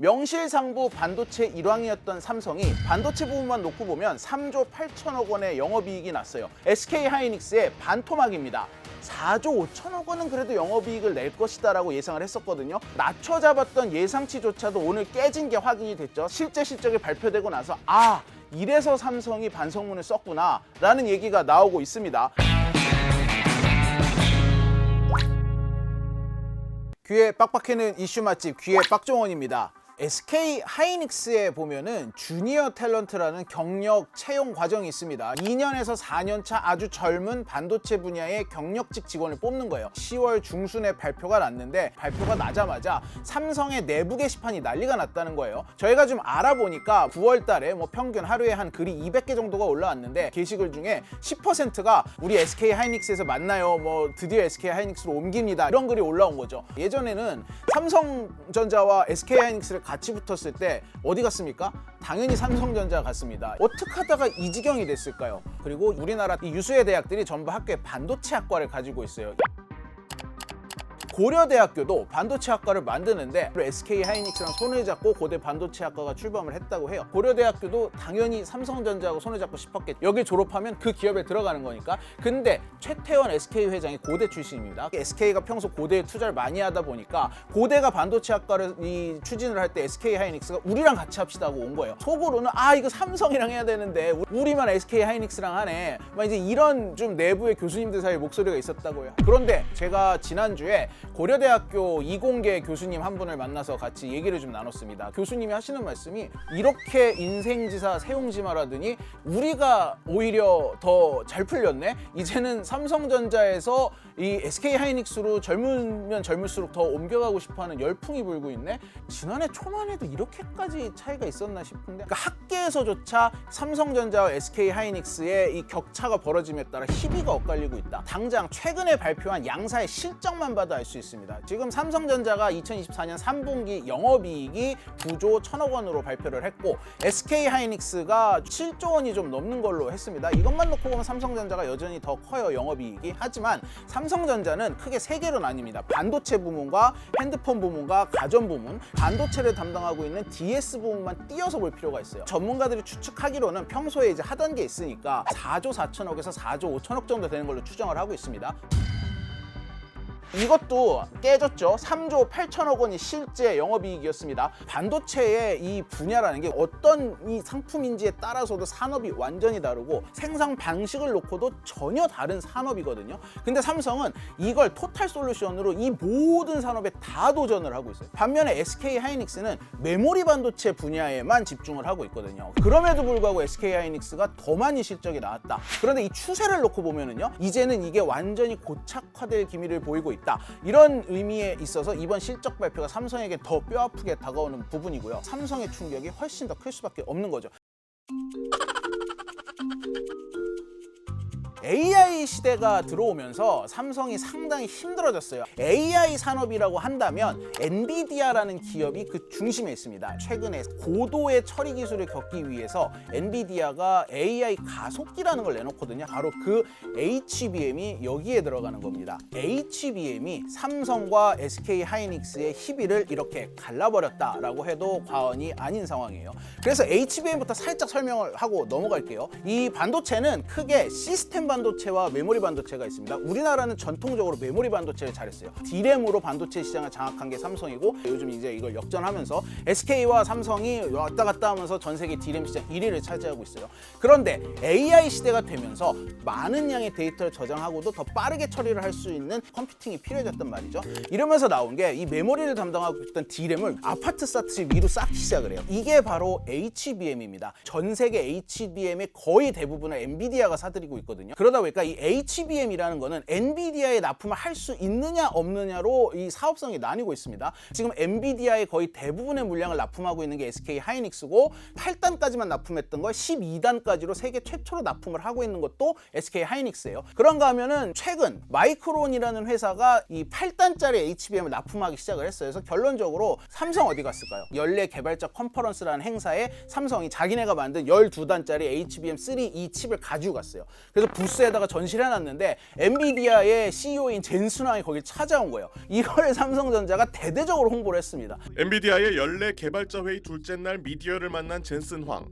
명실상부 반도체 일왕이었던 삼성이 반도체 부분만 놓고 보면 3조 8천억 원의 영업이익이 났어요. SK 하이닉스의 반토막입니다. 4조 5천억 원은 그래도 영업이익을 낼 것이다라고 예상을 했었거든요. 낮춰 잡았던 예상치조차도 오늘 깨진 게 확인이 됐죠. 실제 실적이 발표되고 나서 아 이래서 삼성이 반성문을 썼구나라는 얘기가 나오고 있습니다. 귀에 빡빡해는 이슈 맛집 귀의 빡종원입니다. SK 하이닉스에 보면은 주니어 탤런트라는 경력 채용 과정이 있습니다. 2년에서 4년 차 아주 젊은 반도체 분야의 경력직 직원을 뽑는 거예요. 10월 중순에 발표가 났는데 발표가 나자마자 삼성의 내부 게시판이 난리가 났다는 거예요. 저희가 좀 알아보니까 9월 달에 뭐 평균 하루에 한 글이 200개 정도가 올라왔는데 게시글 중에 10%가 우리 SK 하이닉스에서 만나요. 뭐 드디어 SK 하이닉스로 옮깁니다. 이런 글이 올라온 거죠. 예전에는 삼성전자와 SK 하이닉스를 같이 붙었을 때 어디 갔습니까? 당연히 삼성전자 갔습니다. 어떻게 하다가 이 지경이 됐을까요? 그리고 우리나라 이 유수의 대학들이 전부 학교에 반도체 학과를 가지고 있어요. 고려대학교도 반도체 학과를 만드는데 SK 하이닉스랑 손을 잡고 고대 반도체 학과가 출범을 했다고 해요. 고려대학교도 당연히 삼성전자하고 손을 잡고 싶었겠죠. 여기 졸업하면 그 기업에 들어가는 거니까. 근데 최태원 SK 회장이 고대 출신입니다. SK가 평소 고대에 투자를 많이 하다 보니까 고대가 반도체 학과를 이 추진을 할 때 SK 하이닉스가 우리랑 같이 합시다 하고 온 거예요. 속으로는 아 이거 삼성이랑 해야 되는데 우리만 SK 하이닉스랑 하네. 막 이제 이런 좀 내부의 교수님들 사이 목소리가 있었다고요. 그런데 제가 지난주에 고려대학교 이공계 교수님 한 분을 만나서 같이 얘기를 좀 나눴습니다. 교수님이 하시는 말씀이 이렇게 인생지사 세용지마라더니 우리가 오히려 더 잘 풀렸네. 이제는 삼성전자에서 이 SK 하이닉스로 젊으면 젊을수록 더 옮겨가고 싶어하는 열풍이 불고 있네. 지난해 초만 해도 이렇게까지 차이가 있었나 싶은데 그러니까 학계에서조차 삼성전자와 SK 하이닉스의 이 격차가 벌어짐에 따라 희비가 엇갈리고 있다. 당장 최근에 발표한 양사의 실적만 봐도 알 수 있습니다. 지금 삼성전자가 2024년 3분기 영업이익이 9조 1천억 원으로 발표를 했고 SK 하이닉스가 7조 원이 좀 넘는 걸로 했습니다. 이것만 놓고 보면 삼성전자가 여전히 더 커요 영업이익이. 하지만 삼성전자는 크게 세 개로 나뉩니다. 반도체 부문과 핸드폰 부문과 가전 부문, 반도체를 담당하고 있는 DS 부문만 띄어서 볼 필요가 있어요. 전문가들이 추측하기로는 평소에 이제 하던 게 있으니까 4조 4천억에서 4조 5천억 정도 되는 걸로 추정을 하고 있습니다. 이것도 깨졌죠. 3조 8천억 원이 실제 영업이익이었습니다. 반도체의 이 분야라는 게 어떤 이 상품인지에 따라서도 산업이 완전히 다르고 생산 방식을 놓고도 전혀 다른 산업이거든요. 근데 삼성은 이걸 토탈 솔루션으로 이 모든 산업에 다 도전을 하고 있어요. 반면에 SK 하이닉스는 메모리 반도체 분야에만 집중을 하고 있거든요. 그럼에도 불구하고 SK 하이닉스가 더 많이 실적이 나왔다. 그런데 이 추세를 놓고 보면은요, 이제는 이게 완전히 고착화될 기미를 보이고 있 다. 이런 의미에 있어서 이번 실적 발표가 삼성에게 더 뼈아프게 다가오는 부분이고요. 삼성의 충격이 훨씬 더 클 수밖에 없는 거죠. AI 시대가 들어오면서 삼성이 상당히 힘들어졌어요. AI 산업이라고 한다면 엔비디아라는 기업이 그 중심에 있습니다. 최근에 고도의 처리 기술을 겪기 위해서 엔비디아가 AI 가속기라는 걸 내놓거든요. 바로 그 HBM이 여기에 들어가는 겁니다. HBM이 삼성과 SK 하이닉스의 희비를 이렇게 갈라버렸다라고 해도 과언이 아닌 상황이에요. 그래서 HBM부터 살짝 설명을 하고 넘어갈게요. 이 반도체는 크게 시스템 반도체와 메모리 반도체가 있습니다. 우리나라는 전통적으로 메모리 반도체를 잘했어요. D램으로 반도체 시장을 장악한 게 삼성이고 요즘 이제 이걸 역전하면서 SK와 삼성이 왔다 갔다 하면서 전 세계 D램 시장 1위를 차지하고 있어요. 그런데 AI 시대가 되면서 많은 양의 데이터를 저장하고도 더 빠르게 처리를 할 수 있는 컴퓨팅이 필요해졌단 말이죠. 이러면서 나온 게 이 메모리를 담당하고 있던 D램을 아파트 쌓듯이 위로 쌓기 시작을 해요. 이게 바로 HBM입니다. 전 세계 HBM의 거의 대부분을 엔비디아가 사들이고 있거든요. 그러다 보니까 이 HBM이라는 거는 엔비디아에 납품을 할 수 있느냐 없느냐로 이 사업성이 나뉘고 있습니다. 지금 엔비디아의 거의 대부분의 물량을 납품하고 있는 게 SK 하이닉스고 8단까지만 납품했던 걸 12단까지로 세계 최초로 납품을 하고 있는 것도 SK 하이닉스예요. 그런가 하면은 최근 마이크론이라는 회사가 이 8단짜리 HBM을 납품하기 시작을 했어요. 그래서 결론적으로 삼성 어디 갔을까요? 연례 개발자 컨퍼런스라는 행사에 삼성이 자기네가 만든 12단짜리 HBM3 이 칩을 가지고 갔어요. 그래서 부스에다가 전시를 해놨는데 엔비디아의 CEO인 젠슨왕이 거길 찾아온 거예요. 이걸 삼성전자가 대대적으로 홍보를 했습니다. 엔비디아의 연례 개발자 회의 둘째 날 미디어를 만난 젠슨 황.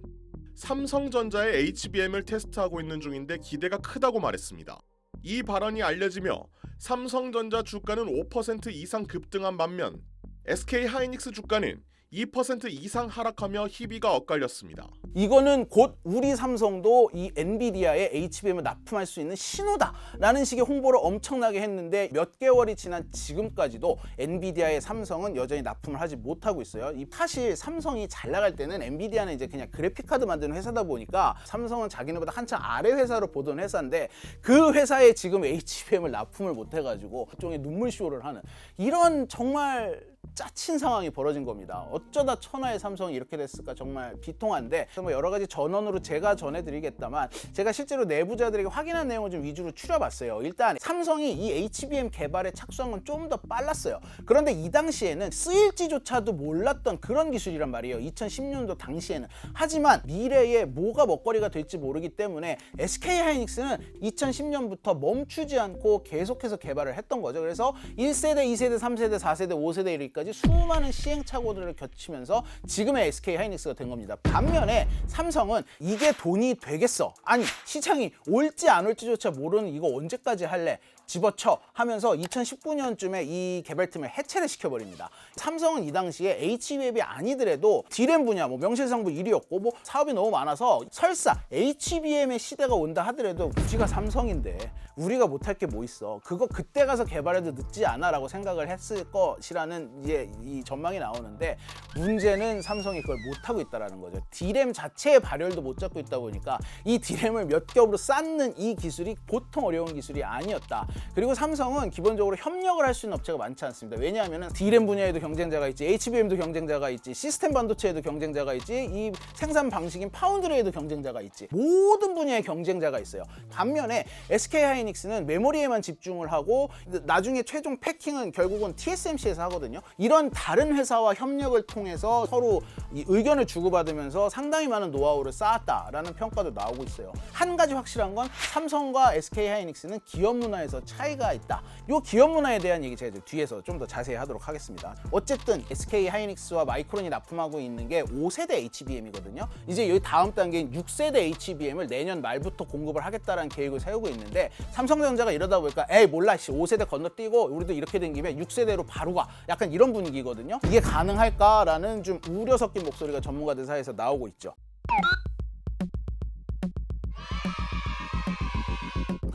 삼성전자의 HBM을 테스트하고 있는 중인데 기대가 크다고 말했습니다. 이 발언이 알려지며 삼성전자 주가는 5% 이상 급등한 반면 SK 하이닉스 주가는 2% 이상 하락하며 희비가 엇갈렸습니다. 이거는 곧 우리 삼성도 이 엔비디아의 HBM을 납품할 수 있는 신호다라는 식의 홍보를 엄청나게 했는데 몇 개월이 지난 지금까지도 엔비디아의 삼성은 여전히 납품을 하지 못하고 있어요. 이 사실 삼성이 잘 나갈 때는 엔비디아는 이제 그냥 그래픽 카드 만드는 회사다 보니까 삼성은 자기네보다 한참 아래 회사로 보던 회사인데 그 회사에 지금 HBM을 납품을 못 해가지고 일종의 눈물 쇼를 하는 이런 정말 짜친 상황이 벌어진 겁니다. 어쩌다 천하의 삼성이 이렇게 됐을까 정말 비통한데 뭐 여러 가지 전원으로 제가 전해드리겠다만 제가 실제로 내부자들에게 확인한 내용을 좀 위주로 추려봤어요. 일단 삼성이 이 HBM 개발에 착수한 건 좀 더 빨랐어요. 그런데 이 당시에는 쓰일지조차도 몰랐던 그런 기술이란 말이에요. 2010년도 당시에는 하지만 미래에 뭐가 먹거리가 될지 모르기 때문에 SK 하이닉스는 2010년부터 멈추지 않고 계속해서 개발을 했던 거죠. 그래서 1세대, 2세대, 3세대, 4세대, 5세대 이 르기까지 수많은 시행착오들을 거치면서 지금의 SK 하이닉스가 된 겁니다. 반면에 삼성은 이게 돈이 되겠어. 아니, 시장이 올지 안 올지조차 모르는 이거 언제까지 할래? 집어쳐 하면서 2019년쯤에 이 개발팀을 해체를 시켜버립니다. 삼성은 이 당시에 HBM이 아니더라도 D램 분야 뭐 명실상부 1위였고 뭐 사업이 너무 많아서 설사 HBM의 시대가 온다 하더라도 우리가 삼성인데 우리가 못할 게 뭐 있어 그거 그때 가서 개발해도 늦지 않아라고 생각을 했을 것이라는 이제 이 전망이 나오는데 문제는 삼성이 그걸 못하고 있다라는 거죠. D램 자체의 발열도 못 잡고 있다 보니까 이 D램을 몇 겹으로 쌓는 이 기술이 보통 어려운 기술이 아니었다. 그리고 삼성은 기본적으로 협력을 할 수 있는 업체가 많지 않습니다. 왜냐하면 D램 분야에도 경쟁자가 있지, HBM도 경쟁자가 있지, 시스템 반도체에도 경쟁자가 있지, 이 생산 방식인 파운드리에도 경쟁자가 있지. 모든 분야에 경쟁자가 있어요. 반면에 SK 하이닉스는 메모리에만 집중을 하고 나중에 최종 패킹은 결국은 TSMC에서 하거든요. 이런 다른 회사와 협력을 통해서 서로 이 의견을 주고받으면서 상당히 많은 노하우를 쌓았다라는 평가도 나오고 있어요. 한 가지 확실한 건 삼성과 SK 하이닉스는 기업 문화에서 차이가 있다. 이 기업 문화에 대한 얘기 제가 뒤에서 좀 더 자세히 하도록 하겠습니다. 어쨌든 SK 하이닉스와 마이크론이 납품하고 있는 게 5세대 HBM이거든요. 이제 여기 다음 단계인 6세대 HBM을 내년 말부터 공급을 하겠다라는 계획을 세우고 있는데 삼성전자가 이러다 보니까 에이 몰라 씨 5세대 건너뛰고 우리도 이렇게 된 김에 6세대로 바로 가. 약간 이런 분위기거든요. 이게 가능할까라는 좀 우려 섞인 목소리가 전문가들 사이에서 나오고 있죠.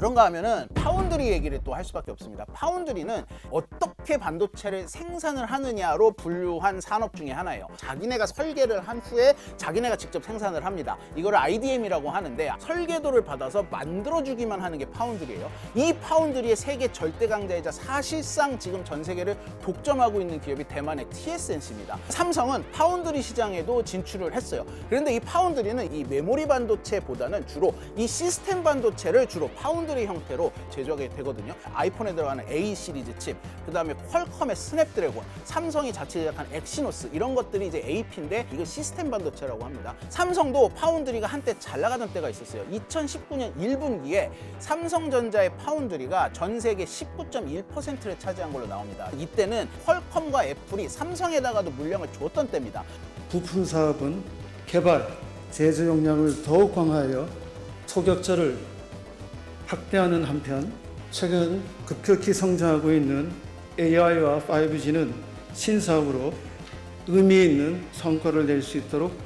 그런가 하면은 파운드리 얘기를 또 할 수밖에 없습니다. 파운드리는 어떻게 반도체를 생산을 하느냐로 분류한 산업 중에 하나예요. 자기네가 설계를 한 후에 자기네가 직접 생산을 합니다. 이거를 IDM이라고 하는데 설계도를 받아서 만들어주기만 하는 게 파운드리예요. 이 파운드리의 세계 절대 강자이자 사실상 지금 전 세계를 독점하고 있는 기업이 대만의 TSMC입니다. 삼성은 파운드리 시장에도 진출을 했어요. 그런데 이 파운드리는 이 메모리 반도체보다는 주로 이 시스템 반도체를 주로 파운드리 형태로 제조하게 되거든요. 아이폰에 들어가는 A 시리즈 칩, 그 다음에 퀄컴의 스냅드래곤, 삼성이 자체 제작한 엑시노스 이런 것들이 이제 AP인데 이거 시스템 반도체라고 합니다. 삼성도 파운드리가 한때 잘 나가던 때가 있었어요. 2019년 1분기에 삼성전자의 파운드리가 전 세계 19.1%를 차지한 걸로 나옵니다. 이때는 퀄컴과 애플이 삼성에다가도 물량을 줬던 때입니다. 부품 사업은 개발, 제조 역량을 더욱 강화하여 초격차를 확대하는 한편 최근 급격히 성장하고 있는 AI와 5G는 신사업으로 의미 있는 성과를 낼 수 있도록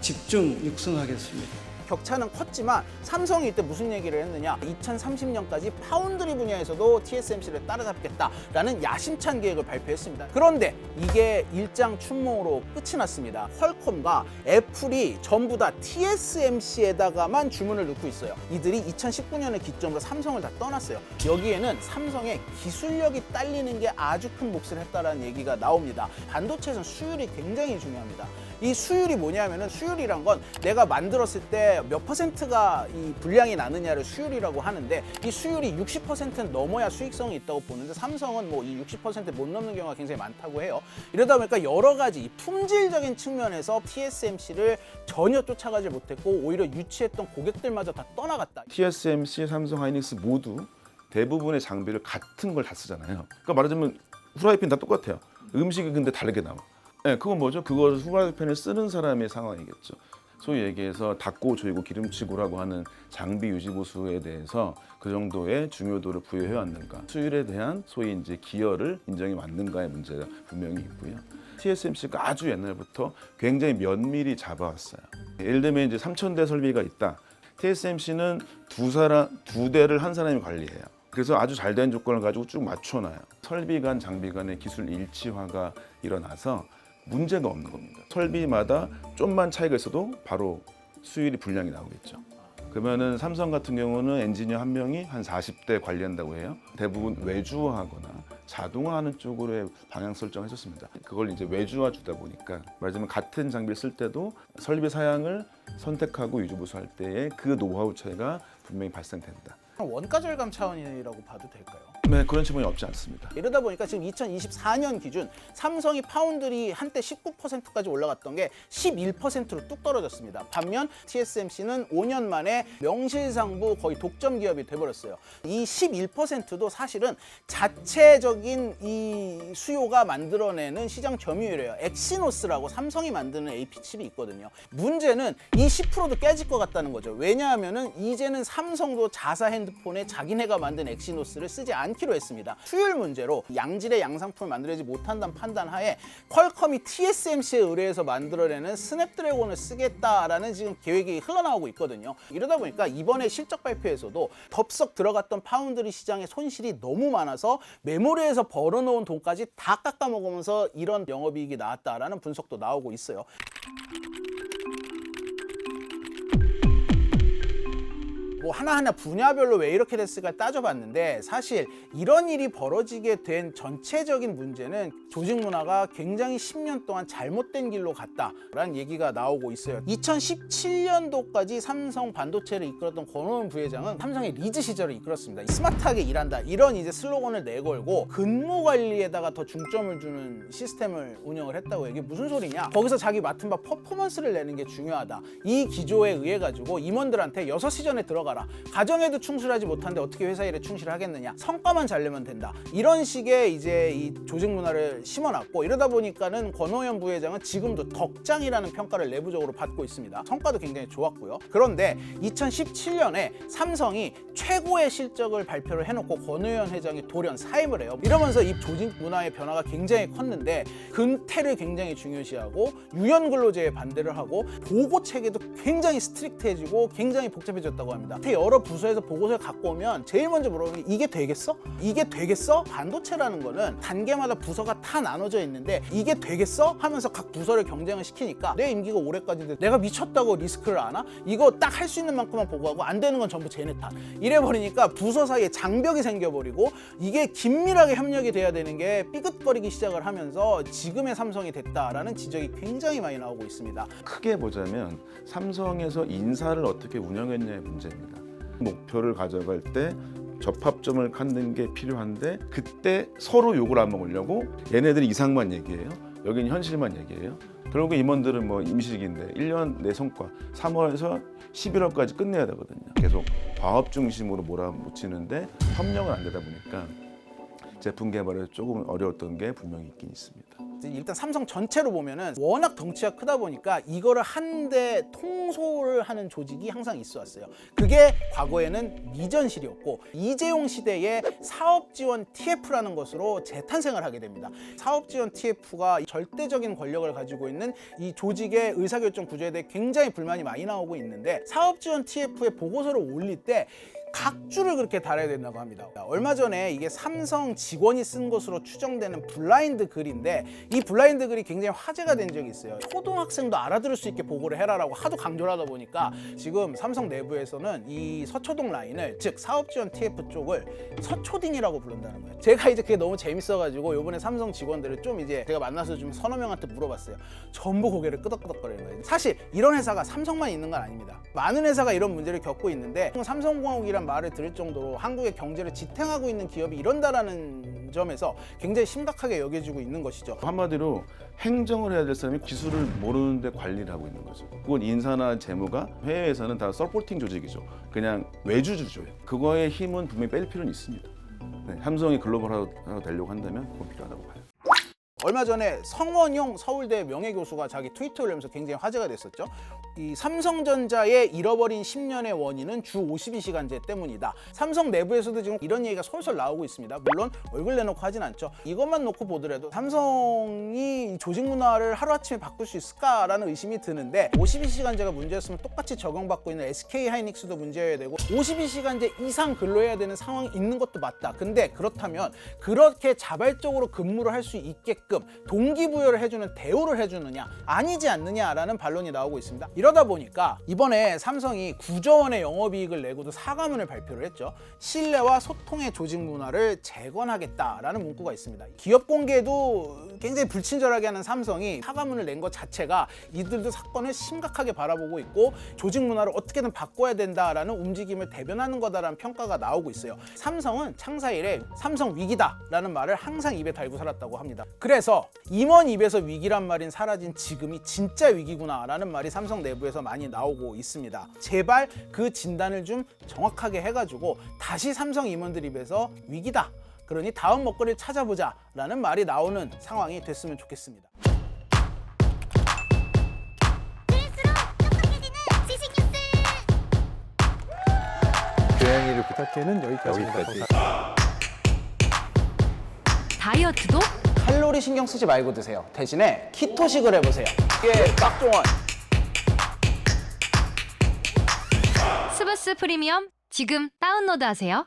집중 육성하겠습니다. 격차는 컸지만 삼성이 이때 무슨 얘기를 했느냐. 2030년까지 파운드리 분야에서도 TSMC를 따라잡겠다라는 야심찬 계획을 발표했습니다. 그런데 이게 일장 춘몽으로 끝이 났습니다. 퀄컴과 애플이 전부 다 TSMC에다가만 주문을 넣고 있어요. 이들이 2019년을 기점으로 삼성을 다 떠났어요. 여기에는 삼성의 기술력이 딸리는 게 아주 큰 몫을 했다라는 얘기가 나옵니다. 반도체에서는 수율이 굉장히 중요합니다. 이 수율이 뭐냐면은 수율이란 건 내가 만들었을 때몇 퍼센트가 이 분량이 나느냐를 수율이라고 하는데 이 수율이 60%는 넘어야 수익성이 있다고 보는데 삼성은 뭐 이 60%못 넘는 경우가 굉장히 많다고 해요. 이러다 보니까 여러 가지 이 품질적인 측면에서 TSMC를 전혀 쫓아가지 못했고 오히려 유치했던 고객들마저 다 떠나갔다. TSMC, 삼성 하이닉스 모두 대부분의 장비를 같은 걸 다 쓰잖아요. 그러니까 말하자면 후라이팬 다 똑같아요. 음식이 근데 다르게 나와. 네, 그건 뭐죠? 그걸 후라이팬을 쓰는 사람의 상황이겠죠. 소위 얘기해서 닦고 조이고 기름치고라고 하는 장비 유지 보수에 대해서 그 정도의 중요도를 부여해 왔는가 수율에 대한 소위 이제 기여를 인정해 왔는가의 문제가 분명히 있고요. TSMC가 아주 옛날부터 굉장히 면밀히 잡아왔어요. 예를 들면 이제 3,000대 설비가 있다. TSMC는 두 사람 두 대를 한 사람이 관리해요. 그래서 아주 잘 된 조건을 가지고 쭉 맞춰놔요. 설비 간 장비 간의 기술 일치화가 일어나서 문제가 없는 겁니다. 설비마다 좀만 차이가 있어도 바로 수율이 불량이 나오겠죠. 그러면은 삼성 같은 경우는 엔지니어 한 명이 한 40대 관리한다고 해요. 대부분 외주화하거나 자동화하는 쪽으로의 방향 설정했었습니다. 그걸 이제 외주화 주다 보니까 말하자면 같은 장비를 쓸 때도 설비 사양을 선택하고 유지 보수할 때의 그 노하우 차이가 분명히 발생된다. 원가 절감 차원이라고 봐도 될까요? 네, 그런 측면이 없지 않습니다. 이러다 보니까 지금 2024년 기준 삼성이 파운드리 한때 19%까지 올라갔던 게 11%로 뚝 떨어졌습니다. 반면 TSMC는 5년 만에 명실상부 거의 독점 기업이 돼버렸어요. 이 11%도 사실은 자체적인 이 수요가 만들어내는 시장 점유율이에요. 엑시노스라고 삼성이 만드는 AP 칩이 있거든요. 문제는 이 10%도 깨질 것 같다는 거죠. 왜냐하면은 이제는 삼성도 자사 핸드폰에 자기네가 만든 엑시노스를 쓰지 않기 로 했습니다. 수율 문제로 양질의 양상품을 만들지 못한다는 판단하에 퀄컴이 TSMC에 의뢰해서 만들어내는 스냅드래곤을 쓰겠다라는 지금 계획이 흘러나오고 있거든요. 이러다 보니까 이번에 실적 발표에서도 덥석 들어갔던 파운드리 시장의 손실이 너무 많아서 메모리에서 벌어놓은 돈까지 다 깎아먹으면서 이런 영업이익이 나왔다라는 분석도 나오고 있어요. 뭐 하나하나 분야별로 왜 이렇게 됐을까 따져봤는데 사실 이런 일이 벌어지게 된 전체적인 문제는 조직 문화가 굉장히 10년 동안 잘못된 길로 갔다라는 얘기가 나오고 있어요. 2017년도까지 삼성 반도체를 이끌었던 권호원 부회장은 삼성의 리즈 시절을 이끌었습니다. 스마트하게 일한다 이런 이제 슬로건을 내걸고 근무 관리에다가 더 중점을 주는 시스템을 운영을 했다고 이게 무슨 소리냐? 거기서 자기 맡은 바 퍼포먼스를 내는 게 중요하다. 이 기조에 의해 가지고 임원들한테 6시 전에 들어가라. 가정에도 충실하지 못한데 어떻게 회사 일에 충실하겠느냐? 성과만 잘 내면 된다. 이런 식의 이제 이 조직 문화를 심어놨고 이러다 보니까는 권호연 부회장은 지금도 덕장이라는 평가를 내부적으로 받고 있습니다. 성과도 굉장히 좋았고요. 그런데 2017년에 삼성이 최고의 실적을 발표를 해놓고 권호연 회장이 돌연 사임을 해요. 이러면서 이 조직 문화의 변화가 굉장히 컸는데 근태를 굉장히 중요시하고 유연 근로제에 반대를 하고 보고 체계도 굉장히 스트릭트해지고 굉장히 복잡해졌다고 합니다. 밑에 여러 부서에서 보고서를 갖고 오면 제일 먼저 물어보는 게 이게 되겠어? 이게 되겠어? 반도체라는 거는 단계마다 부서가 다 나눠져 있는데 이게 되겠어? 하면서 각 부서를 경쟁을 시키니까 내 임기가 올해까지인데 내가 미쳤다고 리스크를 안아? 이거 딱 할 수 있는 만큼만 보고하고 안 되는 건 전부 쟤네 탓. 이래버리니까 부서 사이에 장벽이 생겨버리고 이게 긴밀하게 협력이 돼야 되는 게 삐끗거리기 시작을 하면서 지금의 삼성이 됐다라는 지적이 굉장히 많이 나오고 있습니다. 크게 보자면 삼성에서 인사를 어떻게 운영했냐의 문제입니다. 목표를 가져갈 때 접합점을 갖는 게 필요한데 그때 서로 욕을 안 먹으려고 얘네들이 이상만 얘기해요. 여기는 현실만 얘기해요. 결국에 임원들은 뭐 임식인데 1년 내 성과 3월에서 11월까지 끝내야 되거든요. 계속 과업 중심으로 몰아붙이는데 협력은 안 되다 보니까 제품 개발에 조금 어려웠던 게 분명히 있긴 있습니다. 일단 삼성 전체로 보면은 워낙 덩치가 크다 보니까 이거를 한데 통솔을 하는 조직이 항상 있어 왔어요. 그게 과거에는 미전실이었고 이재용 시대에 사업 지원 TF라는 것으로 재탄생을 하게 됩니다. 사업 지원 TF가 절대적인 권력을 가지고 있는 이 조직의 의사결정 구조에 대해 굉장히 불만이 많이 나오고 있는데 사업 지원 TF의 보고서를 올릴 때 각주를 그렇게 달아야 된다고 합니다. 얼마 전에 이게 삼성 직원이 쓴 것으로 추정되는 블라인드 글인데 이 블라인드 글이 굉장히 화제가 된 적이 있어요. 초등학생도 알아들을 수 있게 보고를 해라라고 하도 강조를 하다 보니까 지금 삼성 내부에서는 이 서초동 라인을 즉 사업지원 TF 쪽을 서초딩이라고 부른다는 거예요. 제가 이제 그게 너무 재밌어가지고 요번에 삼성 직원들을 좀 이제 제가 만나서 좀 서너 명한테 물어봤어요. 전부 고개를 끄덕끄덕거리는 거예요. 사실 이런 회사가 삼성만 있는 건 아닙니다. 많은 회사가 이런 문제를 겪고 있는데 삼성공 화국이란 말을 들을 정도로 한국의 경제를 지탱하고 있는 기업이 이런다라는 점에서 굉장히 심각하게 여겨지고 있는 것이죠. 한마디로 행정을 해야 될 사람이 기술을 모르는데 관리를 하고 있는 거죠. 그건 인사나 재무가 해외에서는 다 서포팅 조직이죠. 그냥 외주 주죠. 그거의 힘은 분명히 뺄 필요는 있습니다. 네, 삼성이 글로벌화가 되려고 한다면 그건 필요하다고 봐요. 얼마 전에 성원용 서울대 명예교수가 자기 트위터 올리면서 굉장히 화제가 됐었죠. 이 삼성전자의 잃어버린 10년의 원인은 주 52시간제 때문이다. 삼성 내부에서도 지금 이런 얘기가 솔솔 나오고 있습니다. 물론 얼굴 내놓고 하진 않죠. 이것만 놓고 보더라도 삼성이 조직 문화를 하루아침에 바꿀 수 있을까라는 의심이 드는데 52시간제가 문제였으면 똑같이 적용받고 있는 SK 하이닉스도 문제여야 되고 52시간제 이상 근로해야 되는 상황이 있는 것도 맞다. 근데 그렇다면 그렇게 자발적으로 근무를 할 수 있게끔 동기부여를 해주는 대우를 해주느냐 아니지 않느냐라는 반론이 나오고 있습니다. 이러다 보니까 이번에 삼성이 9조 원의 영업이익을 내고도 사과문을 발표를 했죠. 신뢰와 소통의 조직 문화를 재건하겠다라는 문구가 있습니다. 기업 공개도 굉장히 불친절하게 하는 삼성이 사과문을 낸 것 자체가 이들도 사건을 심각하게 바라보고 있고 조직 문화를 어떻게든 바꿔야 된다라는 움직임을 대변하는 거다라는 평가가 나오고 있어요. 삼성은 창사 이래 삼성 위기다라는 말을 항상 입에 달고 살았다고 합니다. 그래서 임원 입에서 위기란 말인 사라진 지금이 진짜 위기구나라는 말이 삼성 내 부에서 많이 나오고 있습니다. 제발 그 진단을 좀 정확하게 해가지고 다시 삼성 임원들 입에서 위기다. 그러니 다음 먹거리를 찾아보자 라는 말이 나오는 상황이 됐으면 좋겠습니다. 고양이를 부탁해는 여기까지입니다. 여기까지. 다이어트도 칼로리 신경 쓰지 말고 드세요. 대신에 키토식을 해보세요. 이게 깍종원. 스브스 프리미엄 지금 다운로드하세요.